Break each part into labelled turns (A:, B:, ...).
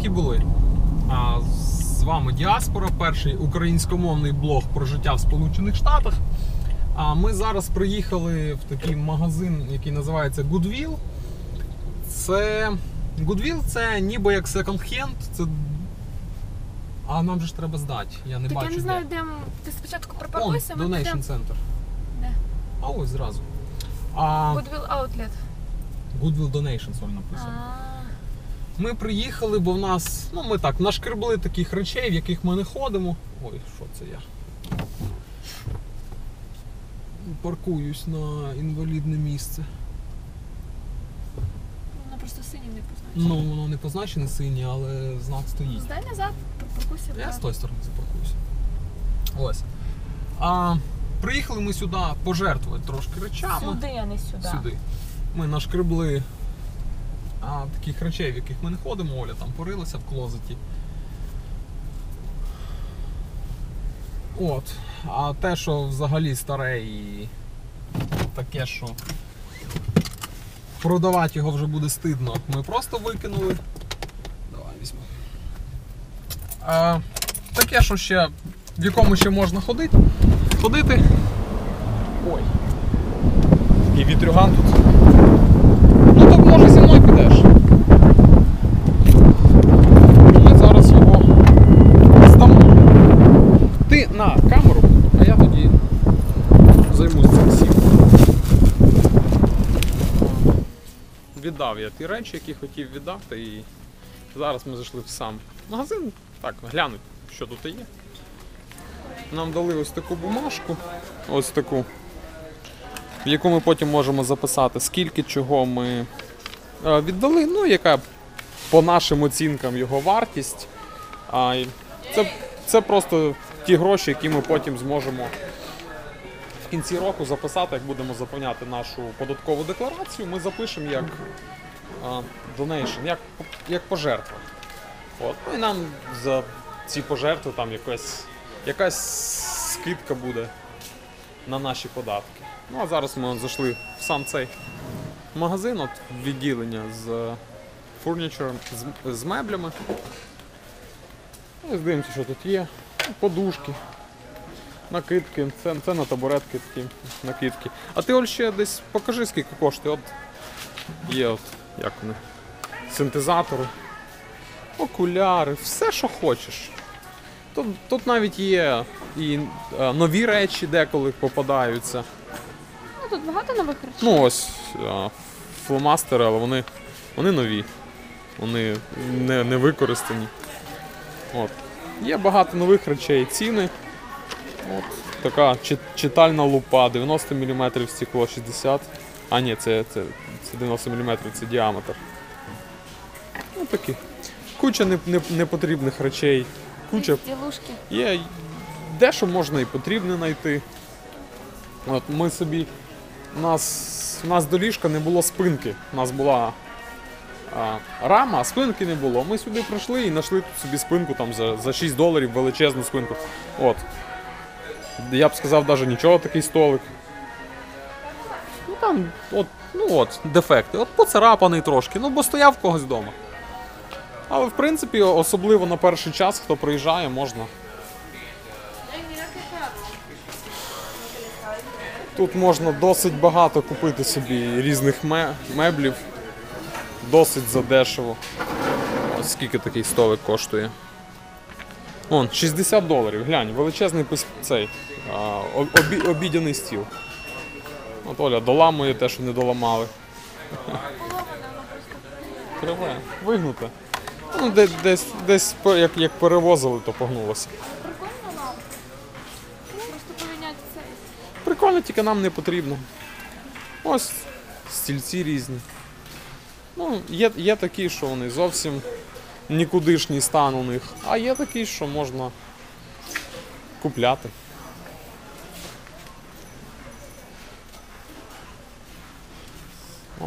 A: які були. А, з вами Діаспора, перший українськомовний блог про життя в Сполучених Штатах. А ми зараз приїхали в такий магазин, який називається Goodwill. Це Goodwill це ніби як секонд-хенд. Це... А нам же ж треба здати. Я не
B: Так
A: бачу.
B: я не знаю, де м- ти спочатку припаркуйся, ми
A: Donation
B: підемо.
A: Center.
B: Де?
A: А ось зразу. А,
B: Goodwill Outlet.
A: Goodwill Donation соль написано.
B: А,
A: Ми приїхали, бо в нас, ну ми так, нашкребли таких речей, в яких ми не ходимо. Ой, що це я? Паркуюсь на інвалідне місце.
B: Воно просто синім не позначено.
A: Ну, воно не позначене синє, але знак стоїть.
B: Здай назад, припаркуйся.
A: Я з тої сторони запаркуюся. Ось. А, приїхали ми сюди пожертвувати трошки речами.
B: Сюди, а не сюди.
A: Сюди. Ми нашкребли а, таких речей, в яких ми не ходимо. Оля там порилася в клозеті. От. А те, що взагалі старе і таке, що продавати його вже буде стидно, ми просто викинули. Давай візьму. А, таке, що ще, в якому ще можна ходити. Ходити. Ой. Такий вітрюган тут. Ну так може зі мною підеш. Ми зараз його здамо. Ти на камеру, а я тоді займусь цим всім. Віддав я ті речі, які хотів віддати, і зараз ми зайшли в сам магазин. Так, глянуть, що тут є. Нам дали ось таку бумажку, ось таку в яку ми потім можемо записати, скільки чого ми е, віддали, ну яка по нашим оцінкам його вартість. Це, це просто ті гроші, які ми потім зможемо в кінці року записати, як будемо заповняти нашу податкову декларацію. Ми запишемо як donation, як, як пожертва. От. Ну і нам за ці пожертви там якась, якась скидка буде на наші податки. Ну а зараз ми зайшли в сам цей магазин, от відділення з фурнічером, з, з меблями. Ось дивимося, що тут є. Ну, Подушки, накидки, це, це на табуретки такі накидки. А ти Оль, ще десь покажи, скільки коштує. От є от, як вони, синтезатори, окуляри, все, що хочеш. Тут, тут навіть є і е, нові речі деколи попадаються.
B: Ну тут багато нових речей.
A: Ну ось е, фломастери, але вони, вони нові. Вони не, не використані. От. Є багато нових речей, ціни. От. Така читальна лупа, 90 мм стекло, 60. А ні, це, це, це 90 мм, це діаметр. Ну такі. Куча не- не- непотрібних речей. Куча
B: Ділушки.
A: Є дещо можна і потрібне знайти. От ми собі. У нас, у нас до ліжка не було спинки. У нас була а, рама, а спинки не було. Ми сюди прийшли і знайшли тут собі спинку там за, за 6 доларів, величезну спинку. От. Я б сказав, навіть нічого такий столик. Ну там, от, ну от, дефекти. От поцарапаний трошки, ну бо стояв когось вдома. Але в принципі, особливо на перший час, хто приїжджає, можна. Тут можна досить багато купити собі різних меблів. Досить задешево. Ось скільки такий столик коштує. Вон, 60 доларів, глянь, величезний цей обі- обідяний стіл. От Оля доламує те, що не доламали. Криве, вигнуте. Ну, де- десь, десь як, як перевозили, то погнулося.
B: Прикольно нам. Просто поміняти цей.
A: Прикольно, тільки нам не потрібно. Ось стільці різні. Ну, є, є такі, що вони зовсім нікудишній стан у них, а є такі, що можна купляти.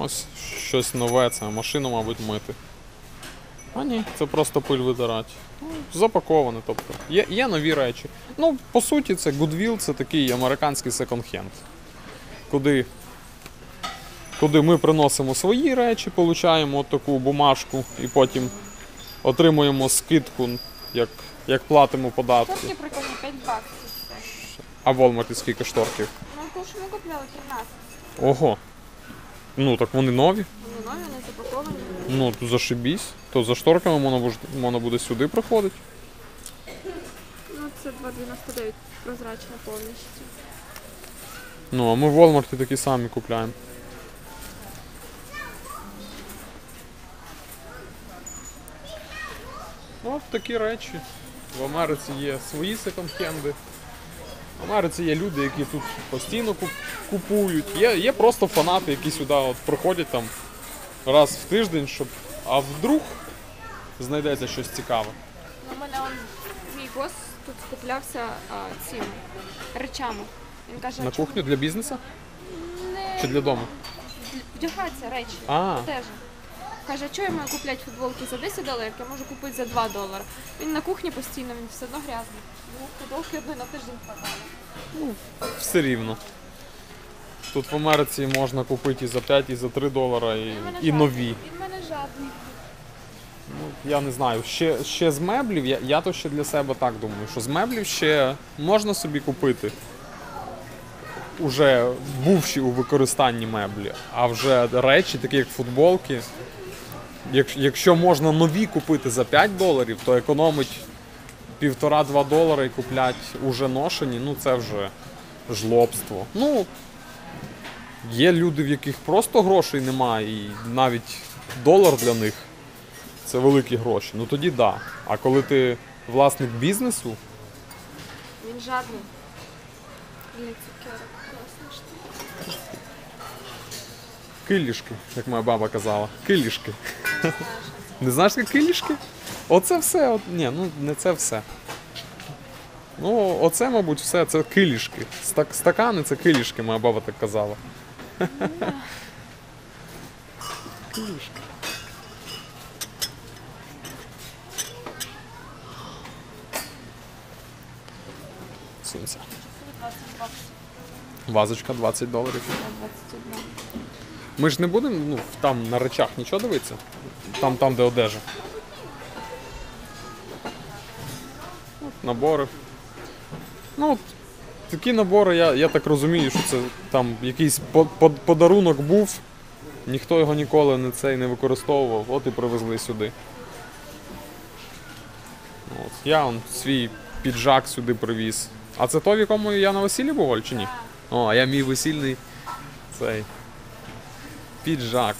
A: Ось щось нове, це машину, мабуть, мити. А ні, це просто пиль витирати. Ну, запаковане, тобто. Є, є нові речі. Ну, по суті, це Goodwill, це такий американський секонд-хенд. Куди, куди ми приносимо свої речі, получаємо от таку бумажку і потім отримуємо скидку, як, як платимо податки.
B: Шторки прикольні, 5 баксів.
A: А в Walmart скільки шторків?
B: Ну, то, що ми купляли 13.
A: Ого. Ну так вони нові.
B: Вони нові, вони запаковані.
A: Ну, то зашибісь. То за шторками можна, буж- можна буде сюди приходити.
B: Ну, це 2,99 прозрачно повністю.
A: Ну, а ми в Walmart такі самі купляємо. Ну, От такі речі. В Америці є свої секонд-хенди. В Америці є люди, які тут постійно купують. Є, є просто фанати, які сюди от приходять там раз в тиждень, щоб. А вдруг знайдеться щось цікаве.
B: Ну, у мене он, мій бос тут скуплявся а, цими речами. Він каже,
A: На кухню для бізнесу
B: не
A: чи для дому?
B: вдягатися речі?
A: А,
B: Теж. Каже, чого я маю купляти футболки за 10 доларів, я можу купити за 2 долари. Він на кухні постійно, він все одно грязний. Ну, футболки одної на тиждень хватає.
A: все рівно. Тут в Америці можна купити і за 5, і за 3 долара, і,
B: Він мене
A: і
B: жадний.
A: нові.
B: Він в мене жадний.
A: Ну, я не знаю. Ще, ще з меблів, я, я то ще для себе так думаю, що з меблів ще можна собі купити. Уже бувші у використанні меблі, а вже речі, такі як футболки. Якщо, можна нові купити за 5 доларів, то економить півтора-два долари і куплять уже ношені, ну це вже жлобство. Ну, є люди, в яких просто грошей немає, і навіть долар для них це великі гроші. Ну тоді так. Да. А коли ти власник бізнесу,
B: Він жадний. Для цукерок. Класна штука.
A: Килішки, як моя баба казала. Килішки.
B: Не що
A: знаєш, як килішки? Оце все. От, ні, ну не це все. Ну, оце, мабуть, все, це килішки. Стак, стакани це килішки, моя баба так казала. Килішки. Сунься.
B: Це 20 баксів.
A: Вазочка 20 доларів.
B: 21.
A: Ми ж не будемо ну, там на речах нічого дивитися. Там, там, де одежа. От, набори. Ну, такі набори, я, я так розумію, що це там якийсь по- по- подарунок був. Ніхто його ніколи не цей не використовував, от і привезли сюди. От. Я он свій піджак сюди привіз. А це той, в якому я на весіллі був, чи ні? О, а я мій весільний цей піджак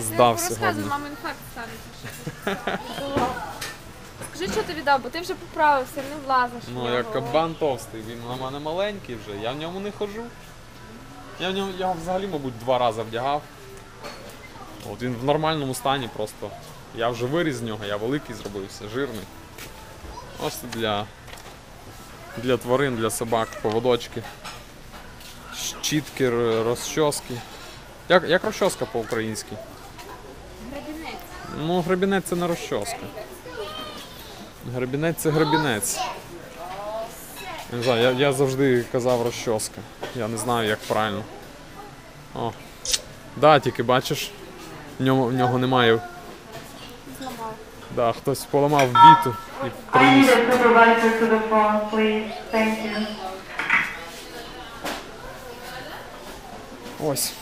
A: здав
B: Я
A: сьогодні.
B: розказую, мама інфаркт станеться. Скажи, що ти віддав, бо ти вже поправився, не влазиш. в
A: Ну,
B: нього.
A: як кабан товстий, він на мене маленький вже, я в ньому не ходжу. Я в ньому я взагалі, мабуть, два рази вдягав. От він в нормальному стані просто. Я вже виріс з нього, я великий зробився, жирний. Ось це для, для тварин, для собак, поводочки. Щітки, розчоски. Як, як розчоска по-українськи?
B: Гребінець.
A: Ну, гребінець це не розчоска. Гребінець це гребінець. Не знаю, я, я завжди казав розчоска. Я не знаю, як правильно. О. Да, тільки бачиш, в ньому, в нього немає.
B: Зламав.
A: Да, хтось поламав біту і приніс. Ось.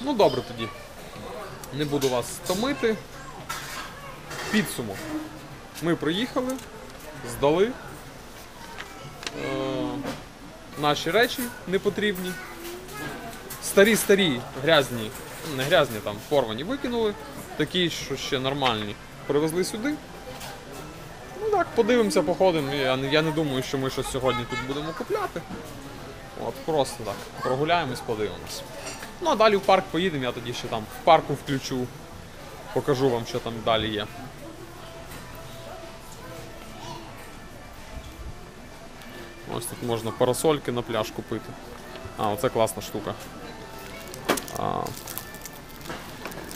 A: Ну добре тоді. Не буду вас томити. Підсумок. Ми приїхали, здали е, наші речі непотрібні. Старі, старі, грязні, не грязні там, порвані викинули. Такі, що ще нормальні. Привезли сюди. Ну так, подивимося, походимо. Я, я не думаю, що ми щось сьогодні тут будемо купляти. От просто так. Прогуляємось, подивимось. Ну а далі в парк поїдемо, я тоді ще там в парку включу. Покажу вам, що там далі є. Ось тут можна парасольки на пляж купити. А, оце класна штука. А,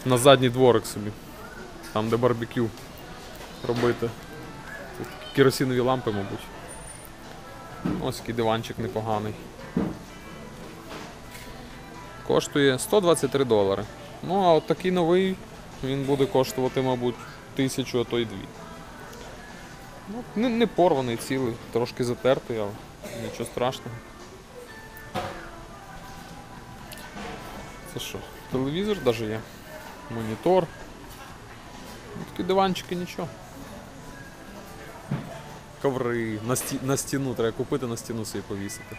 A: на задній дворик собі. Там, де барбекю робити. Тут керосинові лампи, мабуть. Ось який диванчик непоганий. Коштує 123 долари. Ну, а от такий новий він буде коштувати, мабуть, тисячу, а то й дві. Ну, не, не порваний цілий, трошки затертий, але нічого страшного. Це що? Телевізор навіть є. Монітор. Ну, такі диванчики нічого. Коври. На, сті... на стіну треба купити, на стіну собі повісити.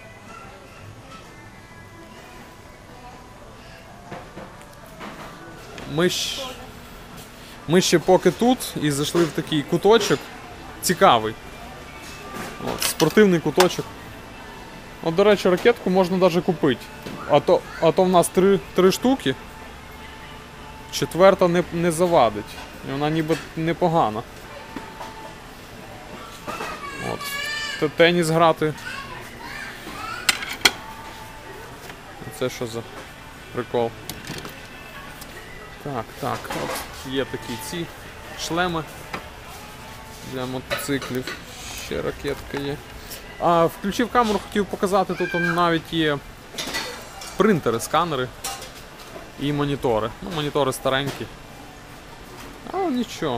A: Ми, щ... Ми ще поки тут і зайшли в такий куточок цікавий. От, спортивний куточок. От, до речі, ракетку можна навіть купити. А то, а то в нас три, три штуки. Четверта не, не завадить. І вона ніби непогана. От. Теніс грати. Це що за прикол? Так, так, от є такі ці шлеми для мотоциклів. Ще ракетка є. А, включив камеру, хотів показати, тут навіть є принтери, сканери і монітори. Ну, монітори старенькі. Але нічого.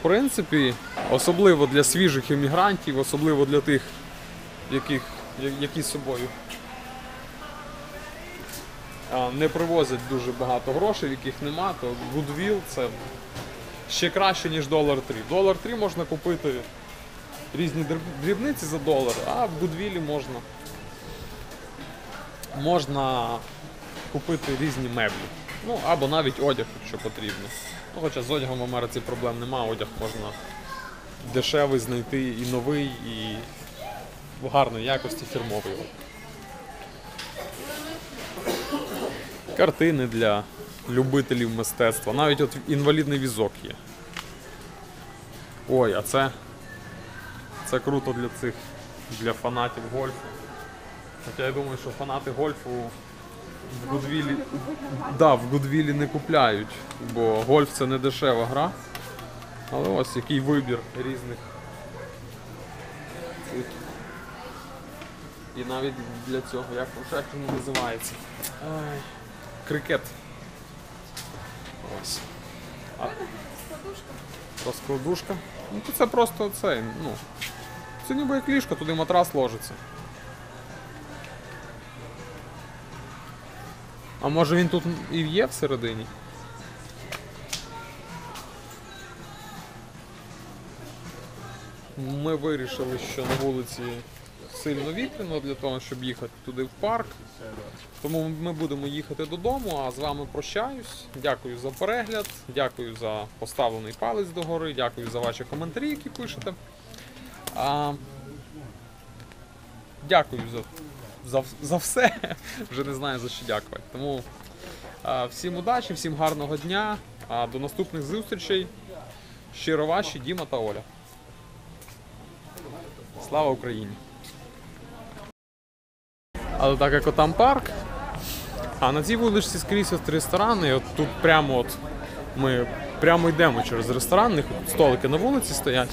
A: В принципі, особливо для свіжих іммігрантів, особливо для тих, яких, які з собою не привозять дуже багато грошей, яких нема, то Goodwill це ще краще, ніж долар 3. Долар 3 можна купити різні дрібниці за долар, а в Goodwill можна, можна купити різні меблі. Ну, або навіть одяг, якщо потрібно. Ну, хоча з одягом в Америці проблем немає, одяг можна дешевий знайти і новий, і в гарної якості фірмовий. Картини для любителів мистецтва. Навіть от інвалідний візок є. Ой, а це. Це круто для цих для фанатів гольфу. Хоча я думаю, що фанати гольфу в Гудвілі. Да, в Гудвілі не купляють, бо гольф це не дешева гра. Але ось який вибір різних. цих. І навіть для цього, як як він називається? Ай, крикет. Ось. А, розкладушка. Ну то це просто цей, ну. Це ніби як ліжко, туди матрас ложиться. А може він тут і є всередині? Ми вирішили, що на вулиці сильно вітряно для того, щоб їхати туди в парк. Тому ми будемо їхати додому, а з вами прощаюсь. Дякую за перегляд, дякую за поставлений палець догори, дякую за ваші коментарі, які пишете. А, дякую за, за, за все. Вже не знаю за що дякувати. Тому а, всім удачі, всім гарного дня. А, до наступних зустрічей. Щиро ваші Діма та Оля. Слава Україні! Але так як отам парк, а на цій вуличці скрізь от ресторани, і от тут прямо от ми прямо йдемо через ресторан, столики на вулиці стоять.